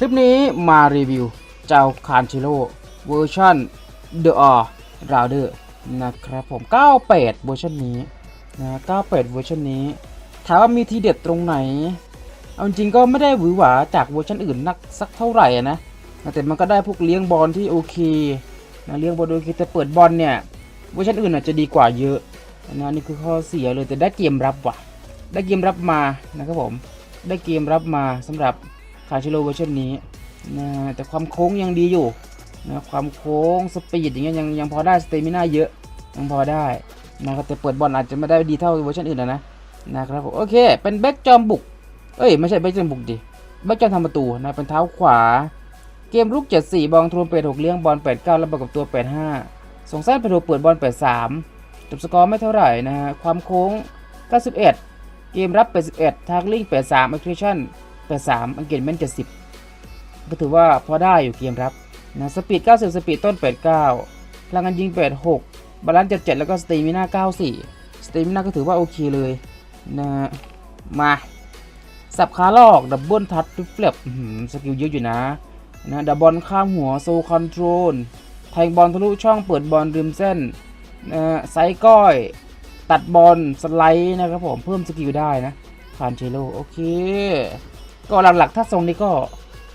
คลิปนี้มารีวิวเจ้า c a n c h e l o เวอร์ชัน The All Rounder นะครับผม 98 เวอร์ชันนี้นะ98 เวอร์ชันนี้ ถามว่ามีทีเด็ดตรงไหน เอาจริงก็ไม่ได้หวือหวาจากเวอร์ชันอื่นนักสักเท่าไหร่นะ แต่มันก็ได้พวกเลี้ยงบอลที่โอเคนะเลี้ยงบอลโอเคแต่เปิดบอลเนี่ย เวอร์ชันอื่นอาจจะดีกว่าเยอะนะนี่คือข้อเสียเลยแต่ได้เกมรับว่ะ ได้เกมรับมานะครับผม ได้เกมรับมาสำหรับ คาชิโร่เวอร์ชันนี้นะแต่ความโค้งยังดีอยู่นะความโค้งสปีดอย่างเงี้ยยังยังพอได้สเตมิน่าเยอะยังพอได้นะครับแต่เปิดบอลอาจจะไม่ได้ดีเท่าเวอร์ชันอื่นนะนะนะครับผมโอเค เป็นแบ็กจอมบุก เอ้ย ไม่ใช่แบ็กจอมบุกดิแบ็กจอมทำประตูนะเป็นเท้าขวา เกมรุก 74 บอลทรวมเป็ด6เลี้ยงบอล 89 แล้วประกบตัว 85ส่งสั้นไปถูกเปิดบอล 83จบสกอร์ไม่เท่าไหร่นะฮะความโค้ง 91 เกมรับ 81ทากลิง83 a c c r e t i o n 83อังเกตเมน70 ก็ถือว่าพอได้อยู่เกมรับนะสปีด 90 สปีดต้น89พลังงานยิง86บาลานซ์77 แล้วก็สเตมิน่า94สเตมิน่าก็ถือว่าโอเคเลยนะมาสับขาลอก ดับเบิลทัชฟิฟเฟลบสกิลเยอะอยู่นะนะดับบอลข้ามหัวโซคอนโทรลแทงบอลทะลุช่องเปิดบอลริมเส้นนะไซก้อย ตัดบอลสไลด์นะครับผม เพิ่มสกิลได้นะคานเชโลโอเค ก็หลักๆถ้าทรงนี้ก็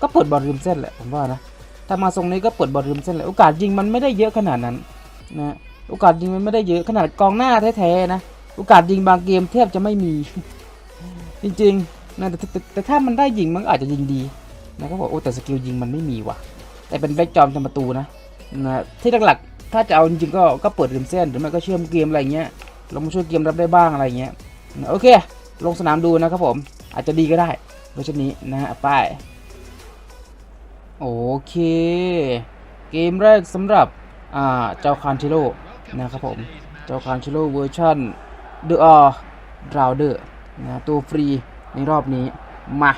ก็เปิดบอลริมเส้นแหละผมว่านะถ้ามาทรงนี้ก็เปิดบอลริมเส้นแหละโอกาสยิงมันไม่ได้เยอะขนาดนั้นนะโอกาสยิงมันไม่ได้เยอะขนาดกองหน้าแท้ๆนะโอกาสยิงบางเกมแทบจะไม่มี จริงๆนะแต่แต่แต่แต่ถ้ามันได้ยิงมันอาจจะยิงดีนะครับบอกโอ้แต่สกิลยิงมันไม่มีว่ะ แต่เป็นแบ็กจอมทำประตูนะนะที่หลักๆถ้าจะเอาจริงๆก็ก็เปิดริมเส้นหรือไม่ก็เชื่อมเกมอะไรเงี้ยลงมาช่วยเกมรับได้บ้างอะไรเงี้ยนะโอเค ลงสนามดูนะครับผมอาจจะดีก็ได้ เวอร์ชันนี้นะฮะไป้ายโอเค เกมแรกสำหรับอ่าเจ้าคานชิโร่นะครับผม เจ้าคานชิโร่เวอร์ชัน The All Rounder นะตัวฟรีในรอบนี้มา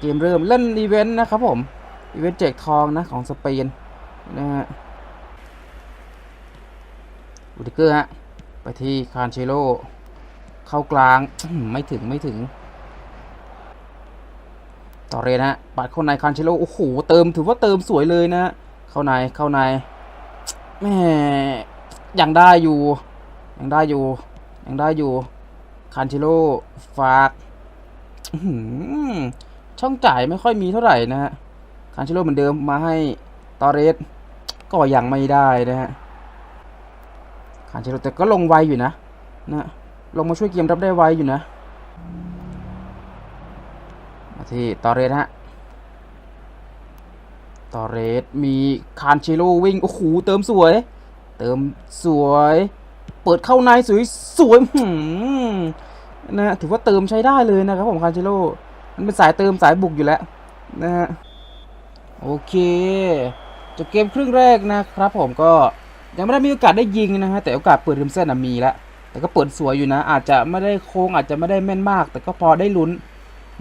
เกมเริ่มเล่นอีเวนต์นะครับผมอีเวนต์แจกทองนะของสเปนนะฮะอูดิเกอร์ฮะไปที่คานเชโลเข้ากลางไม่ถึงไม่ถึง ต่อเรนฮะปัดเข้าในคานเชโลโอ้โหเติมถือว่าเติมสวยเลยนะ เข้าในเข้าในแม่ยังได้อยู่ ยังได้อยู่ ยังได้อยู่คานเชโลฝากหือช่องจ่ายไม่ค่อยมีเท่าไหร่นะฮะคานเชโลเหมือนเดิมมาให้ตอเรสก็ยังไม่ได้นะฮะคานเชโลแต่ก็ลงไวอยู่นะนะลงมาช่วยเกมรับได้ไวอยู่นะ ที่ตอเรสฮะตอเรสมีคานเชโลวิ่ง โอ้โห เติมสวย เติมสวย เปิดเข้าในสวยสวยหืมนะถือว่าเติมใช้ได้เลยนะครับผมคาร์เชโลมันเป็นสายเติมสายบุกอยู่แล้วนะฮะโอเคจบเกมครึ่งแรกนะครับผมก็ยังไม่ได้มีโอกาสได้ยิงนะฮะแต่โอกาสเปิดริมเส้นนมีแล้วแต่ก็เปิดสวยอยู่นะ อาจจะไม่ได้โค้งอาจจะไม่ได้แม่นมาก แต่ก็พอได้ลุ้น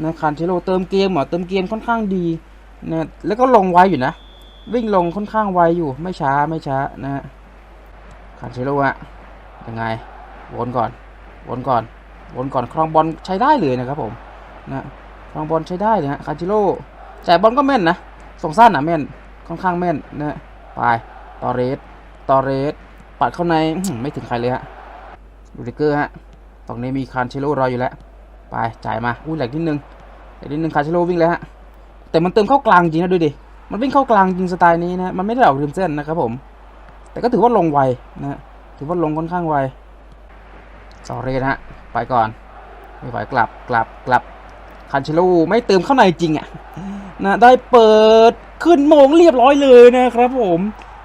นะคาร์เชโลเติมเกมเหรอเติมเกมค่อนข้างดีนะแล้วก็ลงไวอยู่นะ วิ่งลงค่อนข้างไวอยู่ไม่ช้าไม่ช้านะคาร์เชโลอะยังไงวนก่อนวนก่อนวนก่อนครองบอลใช้ได้เลยนะครับผมนะครองบอลใช้ได้เลยฮะคาจิโร่จ่ายบอลก็แม่นนะส่งสั้นนะแม่นค่อนข้างแม่นนะไปตอเรสตอเรสปัดเข้าในไม่ถึงใครเลยฮะดูดิเกอร์ฮะตรงนี้มีคานเชโร่รออยู่แล้ว ไปจ่ายมาอุ้ยแหลกนิดนึงแหลกนิดนึงคานเชโรวิ่งเลยฮะแต่มันเติมเข้ากลางจริงนะดูดิมันวิ่งเข้ากลางจริงสไตล์นี้นะมันไม่ได้ออกริมเส้นนะครับผม แต่ก็ถือว่าลงไวนะถือว่าลงค่อนข้างไวสอรีนะฮะไปก่อนไม่ไหวกลับกลับกลับคันเชลูไม่เติมเข้าในจริงอะ่ะนะได้เปิดขึ้นโมงเรียบร้อยเลยนะครับผม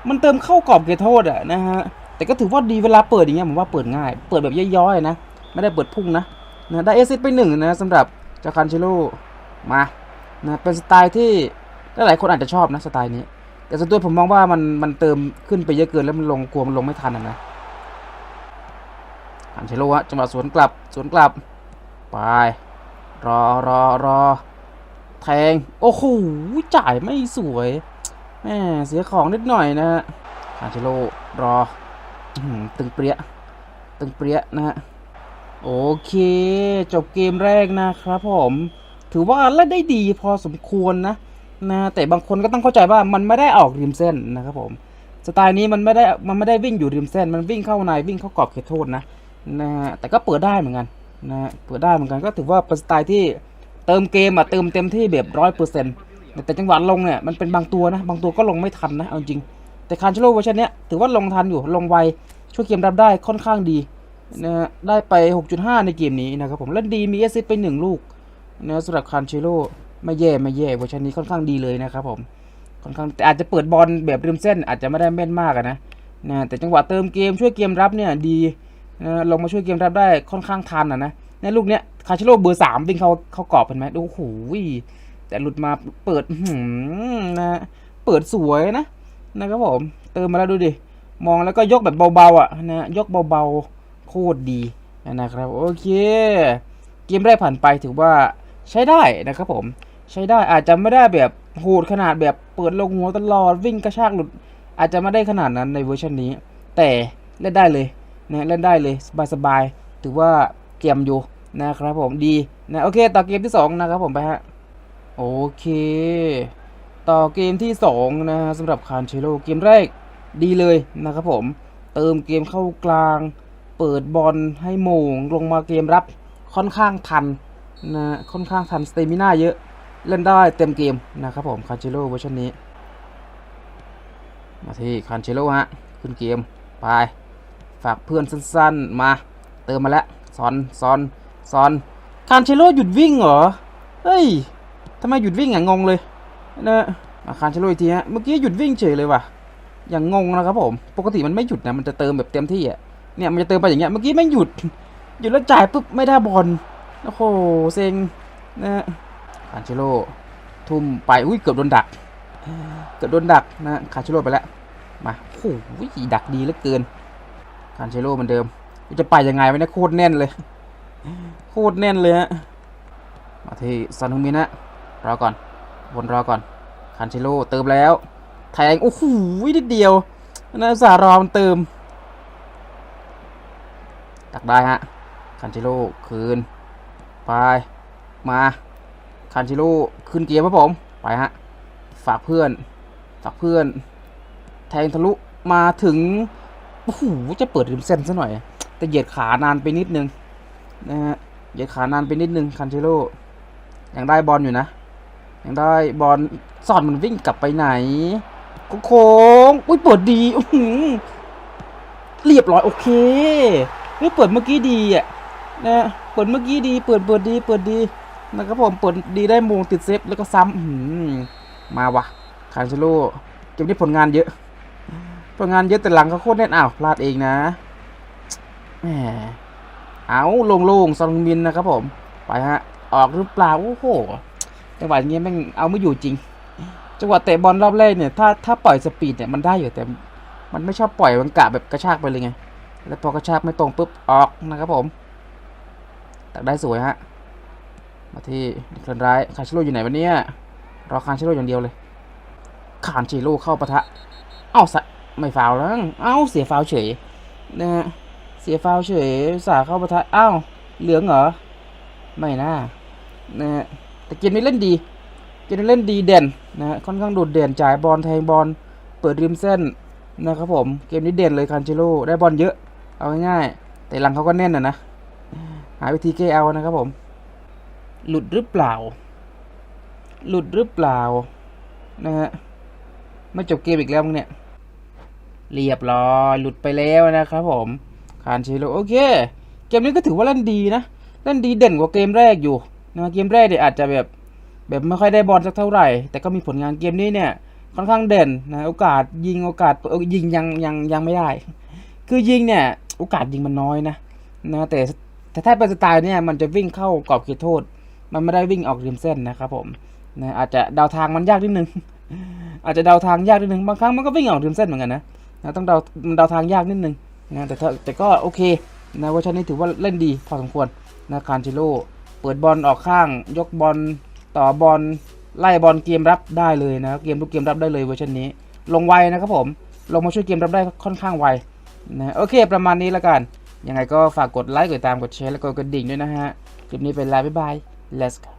มันเติมเข้ากรอบเขตโทษอะนะฮะแต่ก็ถือว่าดีเวลาเปิดอย่างเงี้ยผมว่าเปิดง่าย เปิดแบบย่อยๆนะ ไม่ได้เปิดพุ่งนะ นะได้เอซิไปหนึ่งนะสำหรับเจ้าคันเชลูมานะเป็นสไตล์ที่หลายคนอาจจะชอบนะสไตล์นี้ แต่ส่วนตัวผมมองว่ามันมันเติมขึ้นไปเยอะเกินแล้วมันลงกลัวมันลงไม่ทันอะนะอันเชโลฮะจังหวะสวนกลับสวนกลับไปรอรอรอแทง โอ้โหจ่ายไม่สวยแหมเสียของนิดหน่อยนะฮะอันเชโลรอตึงเปรี้ยตึงเปรี้ยนะฮะ โอเค จบเกมแรกนะครับผมถือว่าเล่นได้ดีพอสมควรนะนะแต่บางคนก็ต้องเข้าใจว่ามันไม่ได้ออกริมเส้นนะครับผมสไตล์นี้มันไม่ได้มันไม่ได้วิ่งอยู่ริมเส้น มันวิ่งเข้าในวิ่งเข้ากรอบเขตโทษนะนะแต่ก็เปิดได้เหมือนกันนะฮะเปิดได้เหมือนกันก็ถือว่าเป็นสไตล์ที่เติมเกมอะเติมเต็มที่แบบร้อยเปอร์เซ็นต์แต่จังหวะลงเนี่ยมันเป็นบางตัวนะบางตัวก็ลงไม่ทันนะเอาจริง แต่คานเชโลเวอร์ชันเนี้ยถือว่าลงทันอยู่ลงไวช่วยเกมรับได้ค่อนข้างดี นะฮะได้ไป 6.5 ในเกมนี้นะครับผมเล่นดีมีเอซิสไปหนึ่งลูกนะสำหรับคานเชโลไม่แย่ไม่แย่เวอร์ชันนี้ค่อนข้างดีเลยนะครับผมค่อนข้างแต่อาจจะเปิดบอลแบบริมเส้น อาจจะไม่ได้แม่นมากนะนะแต่จังหวะเติมเกมช่วยเกมรับเนี่ยดีนะลงมาช่วยเกมรับได้ค่อนข้างทันอะนะในลูกเนี้ยคาเชโลเบอร์สามวิ่งเขาเขากรอบเห็นไหมดูโอ้โหแต่หลุดมาเปิดหือนะเปิดสวยนะนะครับผมเติมมาแล้วดูดิมองแล้วก็ยกแบบเบาๆอะนะยกเบาๆ โคตรดีนะครับโอเค เกมแรกผ่านไปถือว่าใช้ได้นะครับผมใช้ได้อาจจะไม่ได้แบบโหดขนาดแบบเปิดลงหัวตลอดวิ่งกระชากหลุด อาจจะไม่ได้ขนาดนั้นในเวอร์ชันนี้ แต่เล่นได้เลยนะเล่นได้เลยสบายๆถือว่าเกมอยู่นะครับผมดีนะโอเค ต่อเกมที่สองนะครับผมไปฮะโอเค ต่อเกมที่สองนะฮะสำหรับคานเชโลเกมแรกดีเลยนะครับผม เติมเกมเข้ากลาง เปิดบอลให้โมงลงมาเกมรับค่อนข้างทันนะค่อนข้างทันสเตมิน่าเยอะเล่นได้เต็มเกมนะครับผมคานเชโลเวอร์ชันนี้มาที่คานเชโลฮะขึ้นเกมไปฝากเพื่อนสั้นๆมาเติมมาแล้วซอนซอนซอนคานเชโลหยุดวิ่งเหรอเฮ้ยทำไมหยุดวิ่งอะงงเลยนะมาคานเชโลอีกทีฮะเมื่อกี้หยุดวิ่งเฉยเลยว่ะอย่างงงนะครับผมปกติมันไม่หยุดนะมันจะเติมแบบเต็มที่อะ เนี่ยมันจะเติมไปอย่างเงี้ยเมื่อกี้ไม่หยุด หยุดแล้วจ่ายปุ๊บไม่ได้บอลโอ้โหเซ็งนะคานเชโลทุ่มไปอุ้ยเกือบโดนดัก เกือบโดนดักนะคานเชโลไปแล้วมาโอ้โหดักดีเหลือเกินคานเชโลเหมือนเดิมจะไปยังไงวะเนี่ยโคตรแน่นเลย โคตรแน่นเลยฮะมาที่ซอนฮึงมินะรอก่อนวนรอก่อนคานเชโลเติมแล้วแทงโอ้โหนิดเดียวนะสารอมันเติมักได้ฮะคันชิโร่คืน ไป มาคันชิโร่ขึ้นเกียร์ครับผม ไปฮะ ฝากเพื่อน ฝากเพื่อน แทงทะลุมาถึง โอ้โห จะเปิดริมเส้นซะหน่อย แต่เหยียดขานานไปนิดนึง นะฮะ เหยียดขานานไปนิดนึงคันชิโร่ยังได้บอลอยู่นะ ยังได้บอลสอดมันวิ่งกลับไปไหนโค้ง อุ้ยเปิดดีอื้อหือเรียบร้อยโอเค เฮ้ยเปิดเมื่อกี้ดีอะนะเปิดเมื่อกี้ดี เปิดเปิดดี เปิดดีนะครับผมเปิดดีได้โมงติดเซฟแล้วก็ซ้ำหือมาวะคานเชโลเกมนี้ผลงานเยอะ ผลงานเยอะแต่หลังเขาโคตรแน่นอ้าวพลาดเองนะแหมเอาโล่งซอนมินนะครับผมไปฮะออกหรือเปล่าโอ้โหจังหวะอย่างเงี้ยแม่งเอาไม่อยู่จริงจังหวะเตะบอลรอบแรกเนี่ยถ้าถ้าปล่อยสปีดเนี่ยมันได้อยู่แต่ มันไม่ชอบปล่อยมันกะแบบกระชากไปเลยไง แล้วพอกระชากไม่ตรงปุ๊บออกนะครับผมตักได้สวยฮะมาที่คนร้ายคาชิโร่อยู่ไหนวะเนี่ยรอคาชิโร่อย่างเดียวเลยคานชิโร่เข้าปะทะเอ้าสะไม่ฟาวแล้วเอ้าเสียฟาวเฉยนะฮะเสียฟาวเฉยสาเข้าปะทะเอ้าเหลืองเหรอไม่น่านะฮะแต่เกมนี้เล่นดีเกมนี้เล่นดีเด่นนะฮะค่อนข้างโดดเด่นจ่ายบอลแทงบอลเปิดริมเส้นนะครับผมเกมนี้เด่นเลยคันเชโร่ได้บอลเยอะ เอาง่ายๆแต่หลังเขาก็แน่นนะนะ หาวิธีแก้เอานะครับผม หลุดหรือเปล่า หลุดหรือเปล่า นะฮะ ไม่จบเกมอีกแล้วมึงเนี่ย เรียบร้อย หลุดไปแล้วนะครับผม คานเชโร่โอเค เกมนี้ก็ถือว่าเล่นดีนะ เล่นดีเด่นกว่าเกมแรกอยู่นะเกมแรกเนี่ยอาจจะแบบแบบไม่ค่อยได้บอลสักเท่าไหร่ แต่ก็มีผลงานเกมนี้เนี่ยค่อนข้างเด่นนะโอกาสยิงโอกาสยิงยังยังยังไม่ได้ คือยิงเนี่ย โอกาสยิงมันน้อยนะนะแต่แต่ถ้าเป็นสไตล์เนี่ยมันจะวิ่งเข้ากรอบเขตโทษ มันไม่ได้วิ่งออกริมเส้นนะครับผมนะอาจจะเดาทางมันยากนิดนึง อาจจะเดาทางยากนิดนึงบางครั้งมันก็วิ่งออกริมเส้นเหมือนกันนะนะต้องเดามันเดาทางยากนิดนึงนะแต่แต่ก็โอเคนะเวอร์ชันนี้ถือว่าเล่นดีพอสมควรนะคานชิโร่เปิดบอลออกข้าง ยกบอลต่อบอลไล่บอลเกมรับได้เลยนะเกมทุกเกมรับได้เลยเวอร์ชันนี้ ลงไวนะครับผมลงมาช่วยเกมรับได้ค่อนข้างไว นะโอเคประมาณนี้แล้วกัน ยังไงก็ฝากกดไลค์กดติดตามกดแชร์แล้วก็กดกระดิ่งด้วยนะฮะคลิปนี้เป็นลาบ๊ายบาย let's go